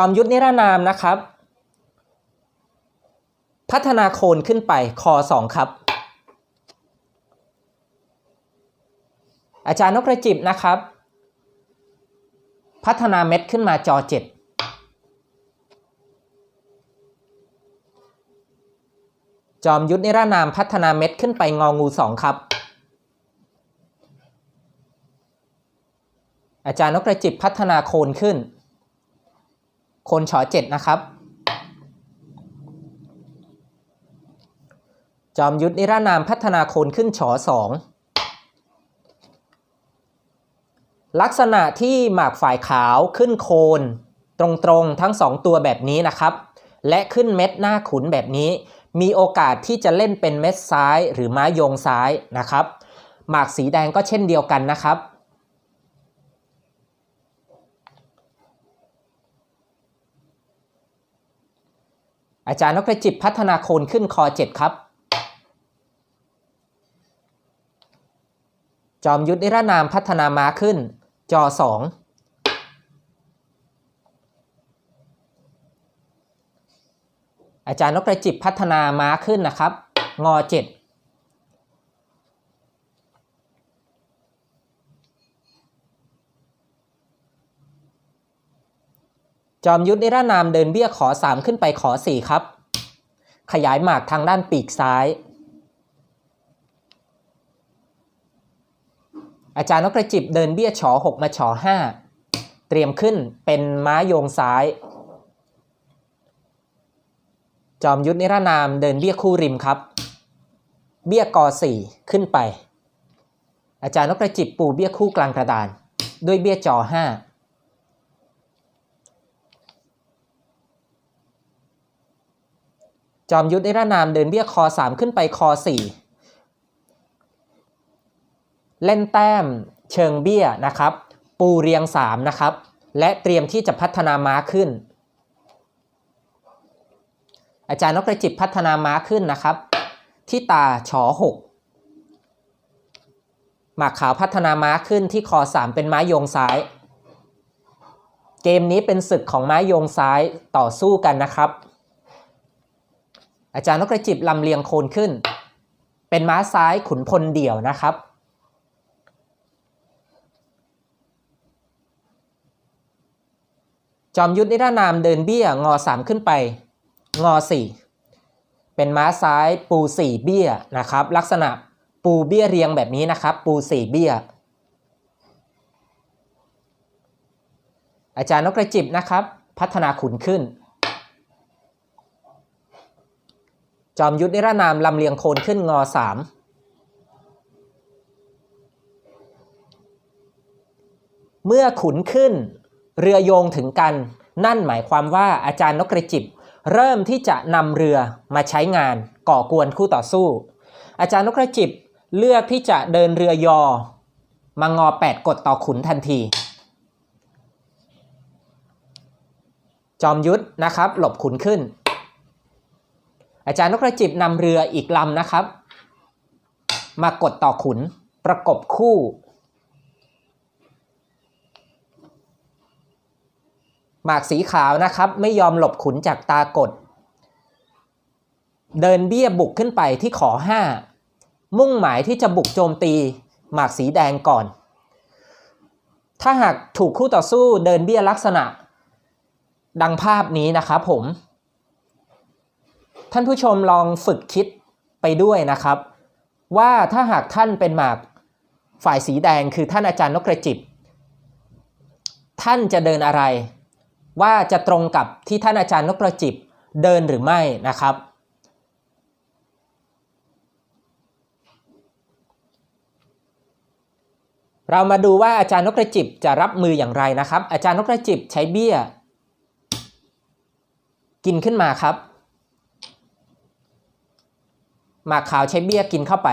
จอมยุทธนิรนามนะครับ พัฒนาโคนขึ้นไปคอสองครับ อาจารย์นกกระจิบนะครับ พัฒนาเม็ดขึ้นมาจอเจ็ดจอมยุทธนิรนามพัฒนาเม็ดขึ้นไปงองูสองครับ อาจารย์นกกระจิบพัฒนาโคนขึ้น คนฉอเจ็ดนะครับ จอมยุทธนิรานามพัฒนาโคนขึ้นฉอสองลักษณะที่หมากฝ่ายขาวขึ้นโคน ตรงๆทั้งสองตัวแบบนี้นะครับ และขึ้นเม็ดหน้าขุนแบบนี้ มีโอกาสที่จะเล่นเป็นเม็ดซ้ายหรือไม้โยงซ้ายนะครับ หมากสีแดงก็เช่นเดียวกันนะครับ อาจารย์นกกระจิบพัฒนาโคนขึ้นคอเจ็ดครับ จอมยุทธนิรนามพัฒนาม้าขึ้น จอสองอาจารย์นกกระจิบพัฒนาม้าขึ้นนะครับ งอเจ็ด จอมยุทธนิรนามเดินเบี้ยขอ 3 ขึ้นไปขอ 4 ครับ ขยายหมากทางด้านปีกซ้าย อาจารย์นกกระจิบเดินเบี้ยฉอ 6 มาฉอ 5 เตรียมขึ้นเป็นม้าโยงซ้าย จอมยุทธนิรนามเดินเบี้ยคู่ริมครับ เบี้ยกอ 4 ขึ้นไป อาจารย์นกกระจิบปูเบี้ยคู่กลางกระดาน ด้วยเบี้ยจอ 5 จอมยุทธนิรนามเดินเบี้ยคอ 3 ขึ้นไปคอ 4 เล่นแต้มเชิงเบี้ยนะครับ ปูเรียง 3 นะครับ และเตรียมที่จะพัฒนาม้าขึ้น อาจารย์นกกระจิบพัฒนาม้าขึ้นนะครับ ที่ตาฉอ6หมากขาวพัฒนาม้าขึ้นที่คอ 3 เป็นม้ายงซ้าย เกมนี้เป็นศึกของม้ายงซ้ายต่อสู้กันนะครับ อาจารย์นกกระจิบลำเลียงโคนขึ้น เป็นม้าซ้ายขุนพลเดี่ยวนะครับ จอมยุทธนิรนามเดินเบี้ยงอสามขึ้นไป งอสี่เป็นม้าซ้ายปูสี่เบี้ยนะครับ ลักษณะปูเบี้ยเรียงแบบนี้นะครับ ปูสี่เบี้ย อาจารย์นกกระจิบนะครับ พัฒนาขุนขึ้น จอมยุทธนิรนามลำเลียงโคนขึ้นงอสามเมื่อขุนขึ้นเรือโยงถึงกัน นั่นหมายความว่าอาจารย์นกกระจิบ เริ่มที่จะนำเรือมาใช้งานก่อกวนคู่ต่อสู้ อาจารย์นกกระจิบเลือกที่จะเดินเรือยอ มางอ8กดต่อขุนทันที จอมยุทธนะครับ หลบขุนขึ้น อาจารย์นกกระจิบนำเรืออีกลำนะครับ มากดต่อขุนประกบคู่ หมากสีขาวนะครับ ไม่ยอมหลบขุนจากตากด เดินเบี้ยบุกขึ้นไปที่ขอ5มุ่งหมายที่จะบุกโจมตี หมากสีแดงก่อน ถ้าหากถูกคู่ต่อสู้เดินเบี้ยลักษณะ ดังภาพนี้นะครับผม ท่านผู้ชมลองฝึกคิดไปด้วยนะครับ ว่าถ้าหากท่านเป็นหมากฝ่ายสีแดงคือท่านอาจารย์นกกระจิบ ท่านจะเดินอะไร ว่าจะตรงกับที่ท่านอาจารย์นกกระจิบเดินหรือไม่นะครับ เรามาดูว่าอาจารย์นกกระจิบจะรับมืออย่างไรนะครับ อาจารย์นกกระจิบใช้เบี้ย กินขึ้นมาครับ หมากขาวใช้เบี้ยกินเข้าไป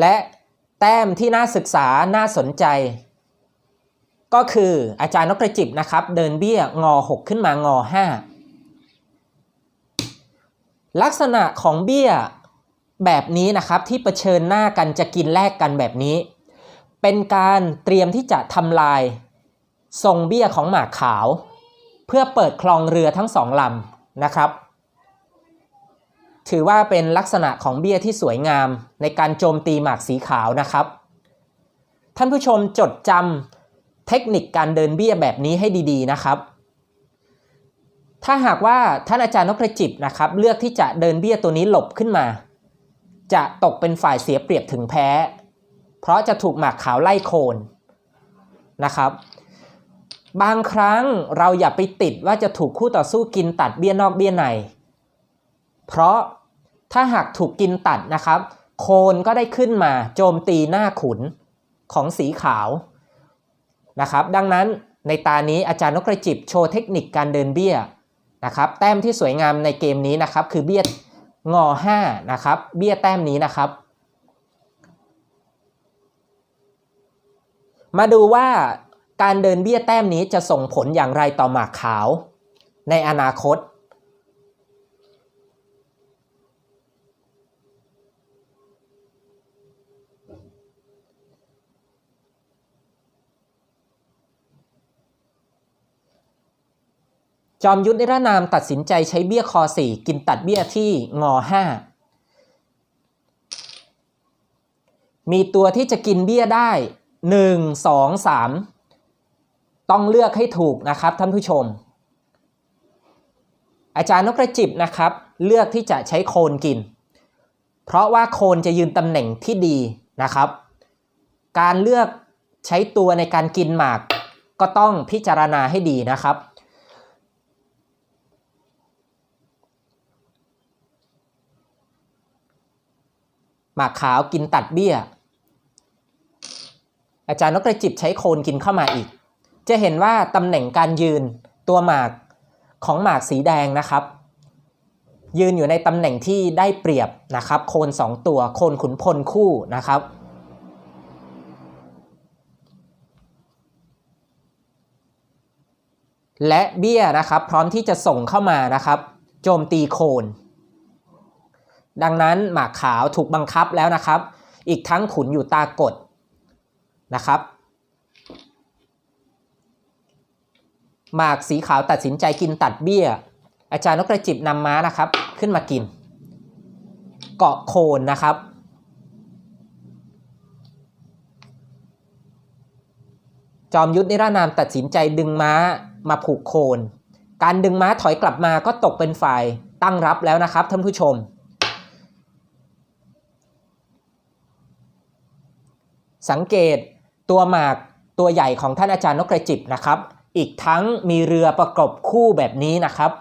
และแต้มที่น่าศึกษาน่าสนใจ ก็คืออาจารย์นกกระจิบนะครับ เดินเบี้ยงอ 6 ขึ้นมางอ 5 ลักษณะของเบี้ยแบบนี้นะครับที่เผชิญหน้ากันจะกินแลกกันแบบนี้ เป็นการเตรียมที่จะทำลาย ทรงเบี้ยของหมากขาว เพื่อเปิดคลองเรือทั้งสองลำนะครับ ถือว่าเป็นลักษณะของเบี้ยที่สวยงามในการโจมตีหมากสีขาวนะครับ ท่านผู้ชมจดจำเทคนิคการเดินเบี้ยแบบนี้ให้ดีๆนะครับ ถ้าหากว่าท่านอาจารย์นพกระจิบนะครับ เลือกที่จะเดินเบี้ยตัวนี้หลบขึ้นมา จะตกเป็นฝ่ายเสียเปรียบถึงแพ้ เพราะจะถูกหมากขาวไล่โคนนะครับ บางครั้งเราอย่าไปติดว่าจะถูกคู่ต่อสู้กินตัดเบี้ยนอกเบี้ยใน เพราะถ้าหากถูกกินตัดนะครับ โคนก็ได้ขึ้นมาโจมตีหน้าขุนของสีขาวนะครับ ดังนั้นในตานี้อาจารย์นกกระจิบโชว์เทคนิคการเดินเบี้ยนะครับแต้มที่สวยงามในเกมนี้นะครับ คือเบี้ยงอ5นะครับเบี้ยแต้มนี้นะครับ มาดูว่า การเดินเบี้ยแต้มนี้จะส่งผลอย่างไรต่อหมากขาวในอนาคต จอมยุทธนิรนามตัดสินใจใช้เบี้ยคอ4กินตัดเบี้ยที่งอ5มีตัวที่จะกินเบี้ยได้1 2 3 ต้องเลือกให้ถูกนะครับท่านผู้ชม อาจารย์นกกระจิบนะครับ เลือกที่จะใช้โคนกิน เพราะว่าโคนจะยืนตำแหน่งที่ดีนะครับ การเลือกใช้ตัวในการกินหมากก็ต้องพิจารณาให้ดีนะครับ หมากขาวกินตัดเบี้ย อาจารย์นกกระจิบใช้โคนกินเข้ามาอีก จะเห็นว่าตำแหน่งการยืนตัวหมากของหมากสีแดงนะครับ ยืนอยู่ในตำแหน่งที่ได้เปรียบนะครับ โคน 2 ตัวโคนขุนพลคู่นะครับ และเบี้ยนะครับพร้อมที่จะส่งเข้ามานะครับ โจมตีโคน ดังนั้นหมากขาวถูกบังคับแล้วนะครับ อีกทั้งขุนอยู่ตากดนะครับ หมากสีขาวตัดสินใจกินตัดเบี้ย อาจารย์นกกระจิบนำม้านะครับ ขึ้นมากิน เกาะโคนนะครับ จอมยุทธนิรนามตัดสินใจดึงม้ามาผูกโคน การดึงม้าถอยกลับมาก็ตกเป็นฝ่ายตั้งรับแล้วนะครับท่านผู้ชม สังเกตตัวหมากตัวใหญ่ของท่านอาจารย์นกกระจิบนะครับ อีกทั้งมีเรือประกบคู่แบบนี้นะครับ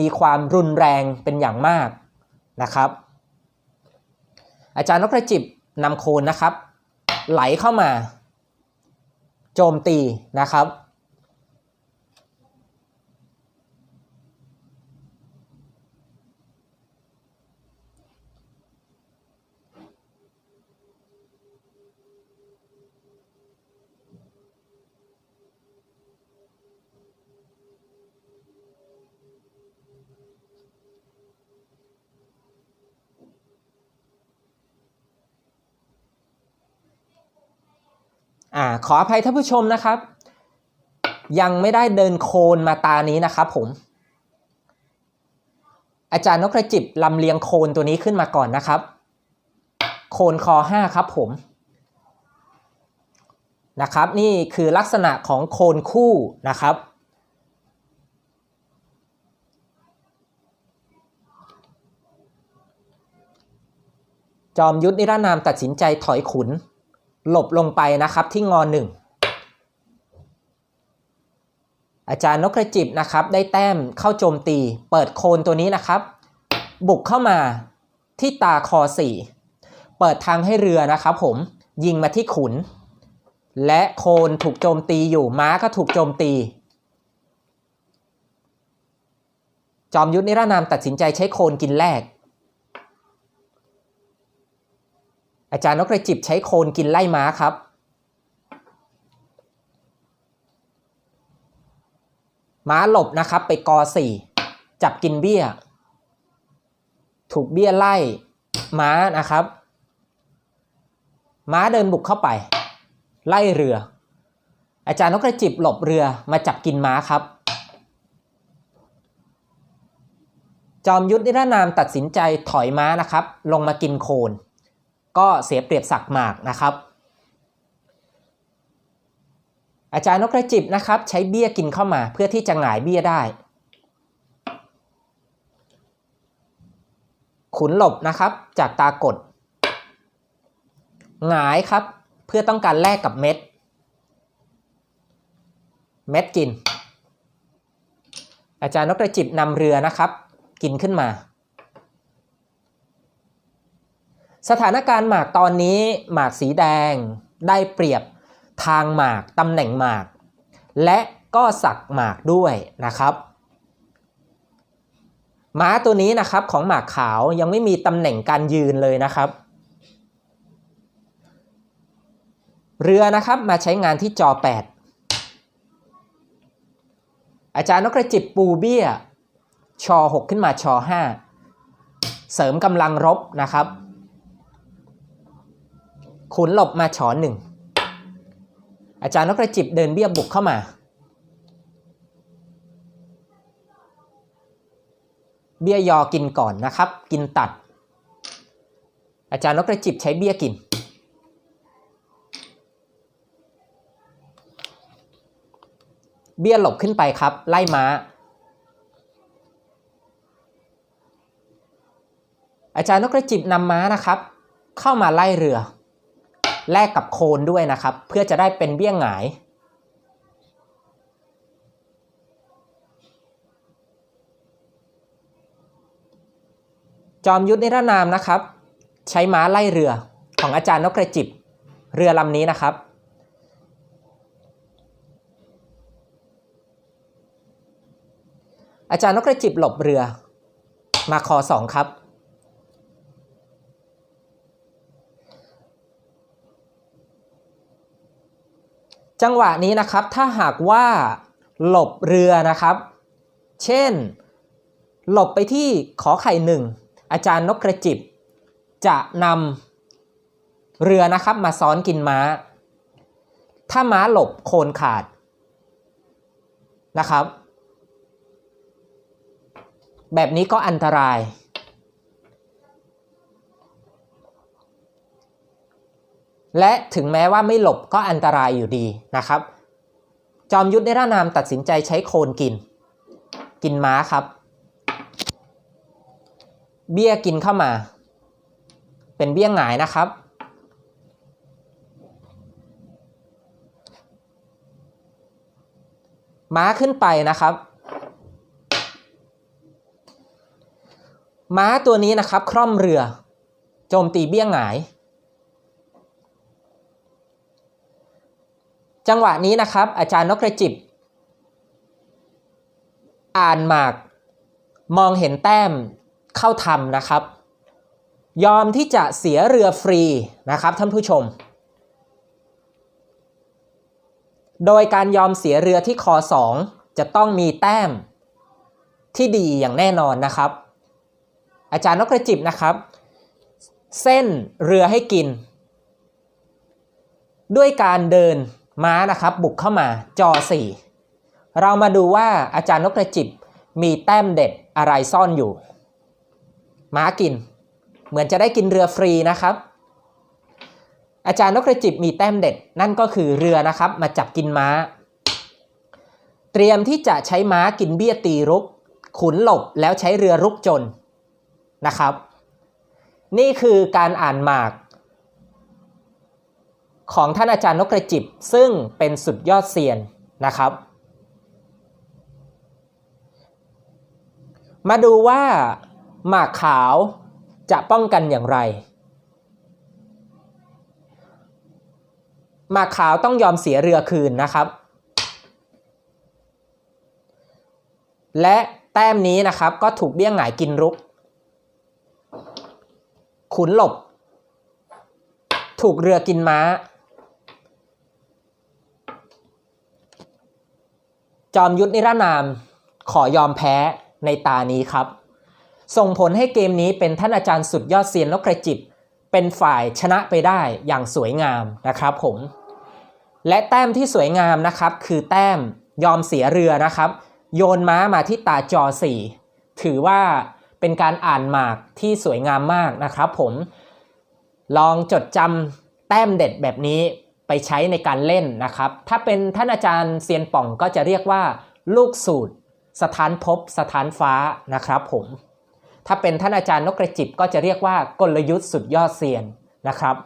มีความรุนแรงเป็นอย่างมากนะครับ อาจารย์นกกระจิบนำโคนนะครับ ไหลเข้ามา โจมตีนะครับ อ่าขออภัยท่านผู้ชมนะครับ ยังไม่ได้เดินโคนมาตานี้นะครับผม อาจารย์นกกระจิบลำเลียงโคนตัวนี้ขึ้นมาก่อนนะครับ โคนคอ5ครับผมนะครับ นี่คือลักษณะของโคนคู่นะครับจอมยุทธนิรนามตัดสินใจถอยขุน หลบลงไปนะครับที่งอหนึ่งอาจารย์นกกระจิบนะครับ ได้แต้มเข้าโจมตี เปิดโคนตัวนี้นะครับ บุกเข้ามาที่ตาคอ4เปิดทางให้เรือนะครับ ผมยิงมาที่ขุน และโคนถูกโจมตีอยู่ม้าก็ถูกโจมตี จอมยุทธนิรนามตัดสินใจใช้โคนกินแรก อาจารย์นกกระจิบใช้โคนกินไล่ม้าครับ ม้าหลบนะครับไปกอสี่จับกินเบี้ย ถูกเบี้ยไล่ม้านะครับ ม้าเดินบุกเข้าไป ไล่เรือ อาจารย์นกกระจิบหลบเรือมาจับกินม้าครับจอมยุทธนิรนามตัดสินใจถอยม้านะครับ ลงมากินโคลน ก็เสียเปรียบศักหมากนะครับ อาจารย์นกกระจิบนะครับ ใช้เบี้ยกินเข้ามาเพื่อที่จะหงายเบี้ยได้ ขุนหลบนะครับจากตากดหงายครับเพื่อต้องการแลกกับเม็ด เม็ดกิน อาจารย์นกกระจิบนำเรือนะครับ กินขึ้นมา สถานการณ์หมากตอนนี้หมากสีแดงได้เปรียบทางหมากตำแหน่งหมาก และก็สักหมากด้วยนะครับ ม้าตัวนี้นะครับของหมากขาวยังไม่มีตำแหน่งการยืนเลยนะครับ เรือนะครับมาใช้งานที่จอ 8 อาจารย์นกกระจิบปูเบี้ยชอ6ขึ้นมาชอ5เสริมกำลังรบนะครับ ขุนหลบมาชอนหนึ่ง อาจารย์นกกระจิบเดินเบี้ยบุกเข้ามา เบี้ยยอกินก่อนนะครับ กินตัด อาจารย์นกกระจิบใช้เบี้ยกิน เบี้ยหลบขึ้นไปครับ ไล่ม้าอาจารย์นกกระจิบนำม้านะครับ เข้ามาไล่เรือ แลกกับโคนด้วยนะครับ เพื่อจะได้เป็นเบี้ยงหงาย จอมยุทธนิรนามนะครับ ใช้ม้าไล่เรือของอาจารย์นกกระจิบเรือลำนี้นะครับอาจารย์นกกระจิบหลบเรือ มาคอสองครับ จังหวะนี้นะครับถ้าหากว่าหลบเรือนะครับ เช่น หลบไปที่ขอไข่หนึ่งอาจารย์นกกระจิบ จะนำเรือนะครับมาซ้อนกินม้า ถ้าม้าหลบโคนขาดนะครับ แบบนี้ก็อันตราย และถึงแม้ว่าไม่หลบก็อันตรายอยู่ดีนะครับ จอมยุทธในร่านามตัดสินใจใช้โคนกิน กินม้าครับ เบี้ยกินเข้ามา เป็นเบี้ยหงายนะครับ ม้าขึ้นไปนะครับ ม้าตัวนี้นะครับ คร่อมเรือ โจมตีเบี้ยหงาย จังหวะนี้นะครับ อาจารย์นกกระจิบ อ่านหมากมองเห็นแต้มเข้าทำนะครับ ยอมที่จะเสียเรือฟรีนะครับท่านผู้ชม โดยการยอมเสียเรือที่คอ2จะต้องมีแต้มที่ดีอย่างแน่นอนนะครับ อาจารย์นกกระจิบนะครับ เส้นเรือให้กิน ด้วยการเดิน ม้านะครับบุกเข้ามาจอ 4 เรามาดูว่าอาจารย์นกกระจิบมีแต้มเด็ดอะไรซ่อนอยู่ ม้ากิน เหมือนจะได้กินเรือฟรีนะครับ อาจารย์นกกระจิบมีแต้มเด็ดนั่นก็คือเรือนะครับมาจับกินม้า เตรียมที่จะใช้ม้ากินเบี้ยตีรุก ขุนหลบแล้วใช้เรือรุกจนนะครับ นี่คือการอ่านหมาก ของท่านอาจารย์นกกระจิบ ซึ่งเป็นสุดยอดเซียนนะครับ มาดูว่าหมากขาวจะป้องกันอย่างไร หมากขาวต้องยอมเสียเรือคืนนะครับ และแต้มนี้นะครับก็ถูกเบี้ยงหงายกินรุก ขุนหลบ ถูกเรือกินม้า จอมยุทธนิรนาม ขอยอมแพ้ในตานี้ครับ ส่งผลให้เกมนี้เป็นท่านอาจารย์สุดยอดเซียนนกกระจิบเป็นฝ่ายชนะไปได้อย่างสวยงามนะครับผม และแต้มที่สวยงามนะครับ คือแต้มยอมเสียเรือนะครับ โยนม้ามาที่ตาจอ4ถือว่าเป็นการอ่านหมากที่สวยงามมากนะครับผม ลองจดจำแต้มเด็ดแบบนี้ ไปใช้ในการเล่นนะครับ ถ้าเป็นท่านอาจารย์เซียนป่องก็จะเรียกว่า ลูกสูตร สถานภพสถานฟ้านะครับผม ถ้าเป็นท่านอาจารย์นกกระจิบก็จะเรียกว่ากลยุทธ์สุดยอดเซียนนะครับ